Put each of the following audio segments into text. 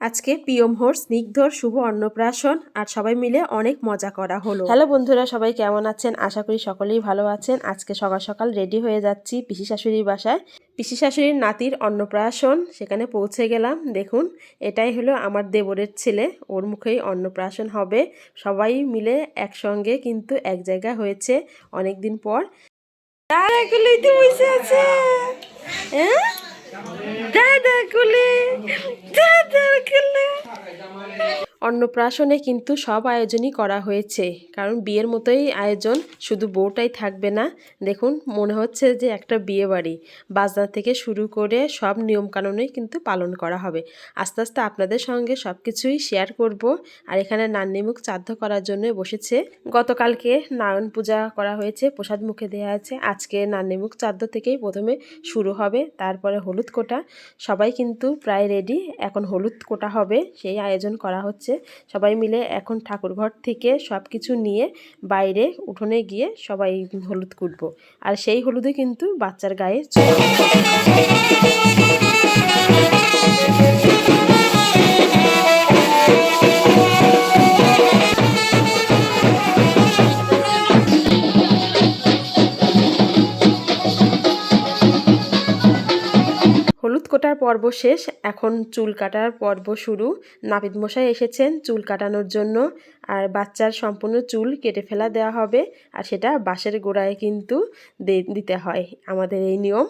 আজকে পিয়মহোর স্নিগ্ধর শুভ অন্নপ্রাশন আর সবাই মিলে অনেক মজা করা হলো। হ্যালো বন্ধুরা, সবাই কেমন আছেন? আশা করি সকলেই ভালো আছেন। আজকে সকাল সকাল রেডি হয়ে যাচ্ছি পিসি শাশুড়ির বাসায়। পিসি শাশুড়ির নাতির অন্নপ্রাশন, সেখানে পৌঁছে গেলাম। দেখুন, এটাই হলো আমার দেবরের ছেলে। ওর মুখেই অন্নপ্রাশন হবে। সবাই মিলে একসঙ্গে কিন্তু এক জায়গা হয়েছে অনেক দিন পর আছে দাদার কুলে অন্নপ্রাশনে কিন্তু সব আয়োজনই করা হয়েছে। কারণ বিয়ের মতোই আয়োজন, শুধু বউটাই থাকবে না। দেখুন, মনে হচ্ছে যে একটা বিয়ে বাড়ি বাজনা থেকে শুরু করে সব নিয়মকানুনই কিন্তু পালন করা হবে। আস্তে আস্তে আপনাদের সঙ্গে সব কিছুই শেয়ার করব। আর এখানে নান্নিমুখ চাদ্ধ করার জন্য বসেছে। গতকালকে নারায়ণ পূজা করা হয়েছে, প্রসাদ মুখে দেওয়া আছে। আজকে নান্নিমুখ চাদ্দ থেকেই প্রথমে শুরু হবে, তারপরে হলুদ কোটা। সবাই কিন্তু প্রায় রেডি এখন হলুদ কোটা হবে। সেই আয়োজন করা হচ্ছে। সবাই মিলে এখন ঠাকুরঘর থেকে সব কিছু নিয়ে বাইরে উঠোনে গিয়ে সবাই হলুদ কুটবো। আর সেই হলুদে কিন্তু বাচ্চার গায়ে কোটার পর্ব শেষ। এখন চুল কাটার পর্ব শুরু। নাপিত মশাই এসেছেন চুল কাটানোর জন্য। আর বাচ্চার সম্পূর্ণ চুল কেটে ফেলা দেওয়া হবে আর সেটা বাঁশের গোড়ায় কিন্তু দিতে হয় আমাদের এই নিয়ম।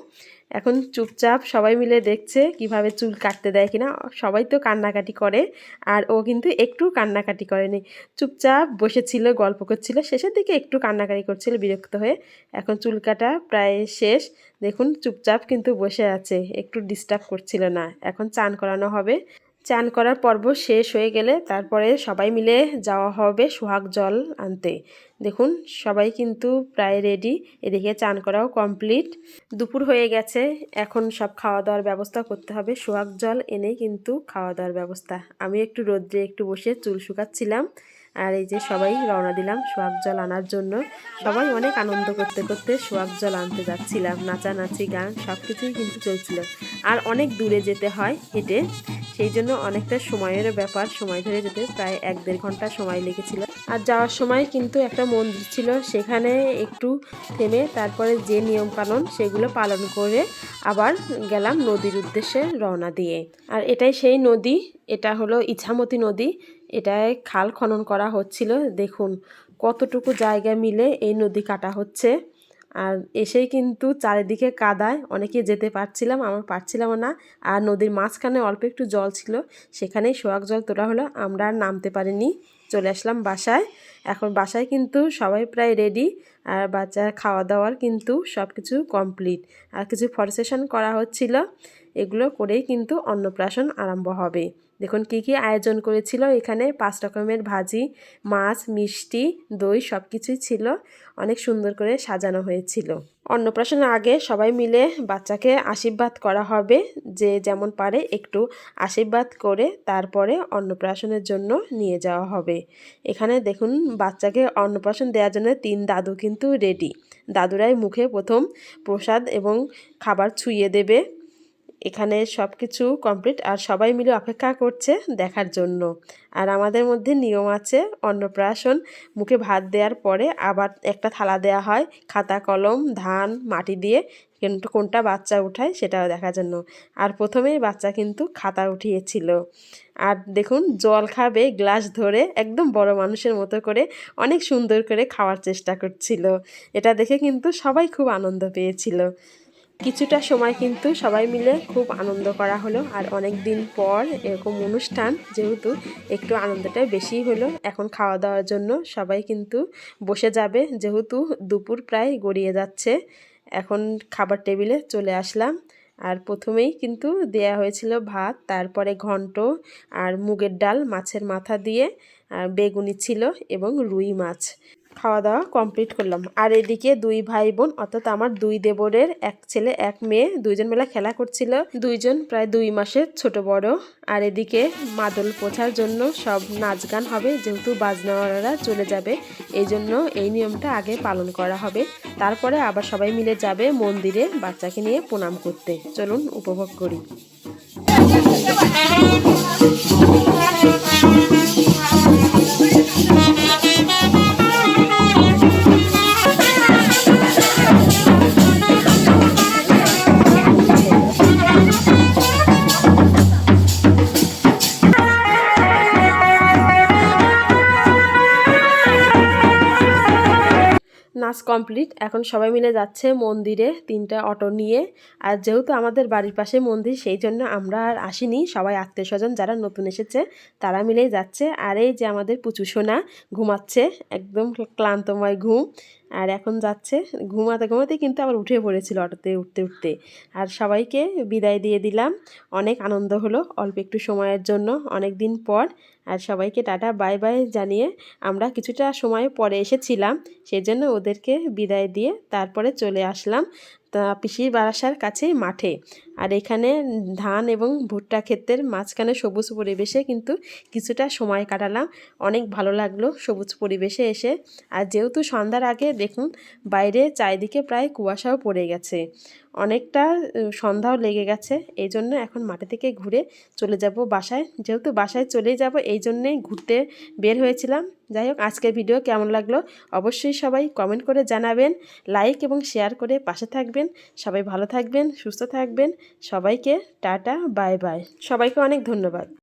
এখন চুপচাপ সবাই মিলে দেখছে কীভাবে চুল কাটতে দেয় কিনা। সবাই তো কান্নাকাটি করে আর ও কিন্তু একটু কান্নাকাটি করেনি। চুপচাপ বসেছিল, গল্প করছিল, শেষের দিকে একটু কান্নাকাটি করছিল, বিরক্ত হয়ে। এখন চুল কাটা প্রায় শেষ। দেখুন, চুপচাপ কিন্তু বসে আছে, একটু ডিস্টার্ব করছিল না। এখন চান করানো হবে। চান করার পর্ব শেষ হয়ে গেলে তারপরে সবাই মিলে যাওয়া হবে সোহাগ জল আনতে। দেখুন, সবাই কিন্তু প্রায় রেডি এদিকে চান করাও কমপ্লিট দুপুর হয়ে গেছে, এখন সব খাওয়া দাওয়ার ব্যবস্থা করতে হবে। সোহাগ জল এনে কিন্তু খাওয়া দাওয়ার ব্যবস্থা। আমি একটু রোদ্রে একটু বসে চুল শুকাচ্ছিলাম। আর এই যে সবাই রওনা দিলাম সোয়াগ জল আনার জন্য। সবাই অনেক আনন্দ করতে করতে সোয়াগ জল আনতে যাচ্ছিলাম। নাচানাচি, গান সব কিছুই কিন্তু চলছিল। আর অনেক দূরে যেতে হয় হেঁটে, সেই জন্য অনেকটা সময়ের ব্যাপার। সময় ধরে যেতে প্রায় এক দেড় ঘণ্টা সময় লেগেছিল। আর যাওয়ার সময় কিন্তু একটা মন্দির ছিল, সেখানে একটু থেমে তারপরে যে নিয়ম নিয়মকানুন সেগুলো পালন করে আবার গেলাম নদীর উদ্দেশ্যে রওনা দিয়ে। আর এটাই সেই নদী, এটা হলো ইছামতি নদী, এটায় খাল খনন করা হচ্ছিল। দেখুন কতটুকু জায়গা মিলে এই নদী কাটা হচ্ছে। আর এসেই কিন্তু চারিদিকে কাদায় অনেকে যেতে পারছিলাম, আমার পারছিলাম না। আর নদীর মাঝখানে অল্প একটু জল ছিল, সেখানেই সোয়াগ জল তোলা হলো, আমরা আর নামতে পারিনি। চলে আসলাম বাসায়। এখন বাসায় কিন্তু সবাই প্রায় রেডি আর বাচ্চার খাওয়া দাওয়ার কিন্তু সব কিছু কমপ্লিট আর কিছু ফটো সেশন করা হচ্ছিল, এগুলো করেই কিন্তু অন্নপ্রাশন আরম্ভ হবে। দেখুন, কি কি আয়োজন করেছিল? এখানে পাঁচ রকমের ভাজি, মাছ, মিষ্টি, দই সব কিছুই ছিল। অনেক সুন্দর করে সাজানো হয়েছিল। অন্নপ্রাশনের আগে সবাই মিলে বাচ্চাকে আশীর্বাদ করা হবে, যে যেমন পারে একটু আশীর্বাদ করে তারপরে অন্নপ্রাশনের জন্য নিয়ে যাওয়া হবে। এখানে দেখুন, বাচ্চাকে অন্নপ্রাশন দেওয়ার জন্য তিন দাদু কিন্তু রেডি। দাদুরাই মুখে প্রথম প্রসাদ এবং খাবার ছুঁয়ে দেবে। এখানে সব কিছু কমপ্লিট আর সবাই মিলে অপেক্ষা করছে দেখার জন্য। আর আমাদের মধ্যে নিয়ম আছে অন্নপ্রাশন, মুখে ভাত দেওয়ার পরে আবার একটা থালা দেওয়া হয়, খাতা, কলম, ধান, মাটি দিয়ে কিন্তু কোনটা বাচ্চা উঠায় সেটাও দেখার জন্য। আর প্রথমেই বাচ্চা কিন্তু খাতা উঠিয়েছিল। আর দেখুন, জল খাবে, গ্লাস ধরে একদম বড় মানুষের মতো করে অনেক সুন্দর করে খাওয়ার চেষ্টা করছিল। এটা দেখে কিন্তু সবাই খুব আনন্দ পেয়েছিল। কিছুটা সময় কিন্তু সবাই মিলে খুব আনন্দ করা হলো, আর অনেক দিন পর এরকম অনুষ্ঠান যেহেতু একটু আনন্দটা বেশি হলো, এখন খাওয়া দাওয়ার জন্য সবাই কিন্তু বসে যাবে, যেহেতু দুপুর প্রায় গড়িয়ে যাচ্ছে। এখন খাবার টেবিলে চলে আসলাম, আর প্রথমেই কিন্তু দেয়া হয়েছিল ভাত, তারপরে ঘন্ট আর মুগের ডাল মাছের মাথা দিয়ে, আর বেগুনি ছিল এবং রুই মাছ। খাওয়া দাওয়া কমপ্লিট করলাম। আর এদিকে দুই ভাই বোন অর্থাৎ আমার দুই দেবরের এক ছেলে, এক মেয়ে, দুইজন মেলা খেলা করছিল। দুইজন প্রায় দুই মাসের ছোট বড়। আর এদিকে মাদল পোছার জন্য সব নাচ গান হবে, যেহেতু বাজনাওয়ালারা চলে যাবে এই জন্য এই নিয়মটা আগে পালন করা হবে। তারপরে আবার সবাই মিলে যাবে মন্দিরে বাচ্চাকে নিয়ে প্রণাম করতে। চলুন উপভোগ করি। নাচ কমপ্লিট। এখন সবাই মিলে যাচ্ছে মন্দিরে তিনটা অটো নিয়ে। আর যেহেতু আমাদের বাড়ির পাশে মন্দির, সেই জন্য আমরা আর আসিনি। সবাই আত্মীয় স্বজন যারা নতুন এসেছে, তারা মিলেই যাচ্ছে। আর এই যে আমাদের পুচু সোনা ঘুমাচ্ছে, একদম ক্লান্তময় ঘুম। আর এখন যাচ্ছে। ঘুমাতে ঘুমাতে কিন্তু আবার উঠে পড়েছিল অটোতে, উঠতে উঠতে। আর সবাইকে বিদায় দিয়ে দিলাম। অনেক আনন্দ হলো অল্প একটু সময়ের জন্য, অনেক দিন পর। আর সবাইকে টাটা, বাই বাই জানিয়ে আমরা কিছুটা সময় পরে এসেছিলাম। সেজন্য ওদেরকে বিদায় দিয়ে তারপরে চলে আসলাম। তা পিসির বারাসার কাছেই মাঠে। আর এখানে ধান এবং ভুট্টা ক্ষেতের মাঝখানে সবুজ পরিবেশে কিন্তু কিছুটা সময় কাটালাম। অনেক ভালো লাগল সবুজ পরিবেশে এসে। আর যেহেতু সন্ধ্যার আগে দেখুন, বাইরে চারিদিকে প্রায় কুয়াশাও পড়ে গেছে। অনেকটা সন্ধ্যাও লেগে গেছে। এই জন্য এখন মাঠে থেকে ঘুরে চলে যাব বাসায়। যেহেতু বাসায় চলেই যাব, এই জন্যেই ঘুরতে বের হয়েছিলাম। যাই হোক, আজকের ভিডিও কেমন লাগল অবশ্যই সবাই কমেন্ট করে জানাবেন লাইক এবং শেয়ার করে পাশে থাকবেন। সবাই ভালো থাকবেন, সুস্থ থাকবেন। সবাইকে টাটা বাই বাই সবাইকে অনেক ধন্যবাদ।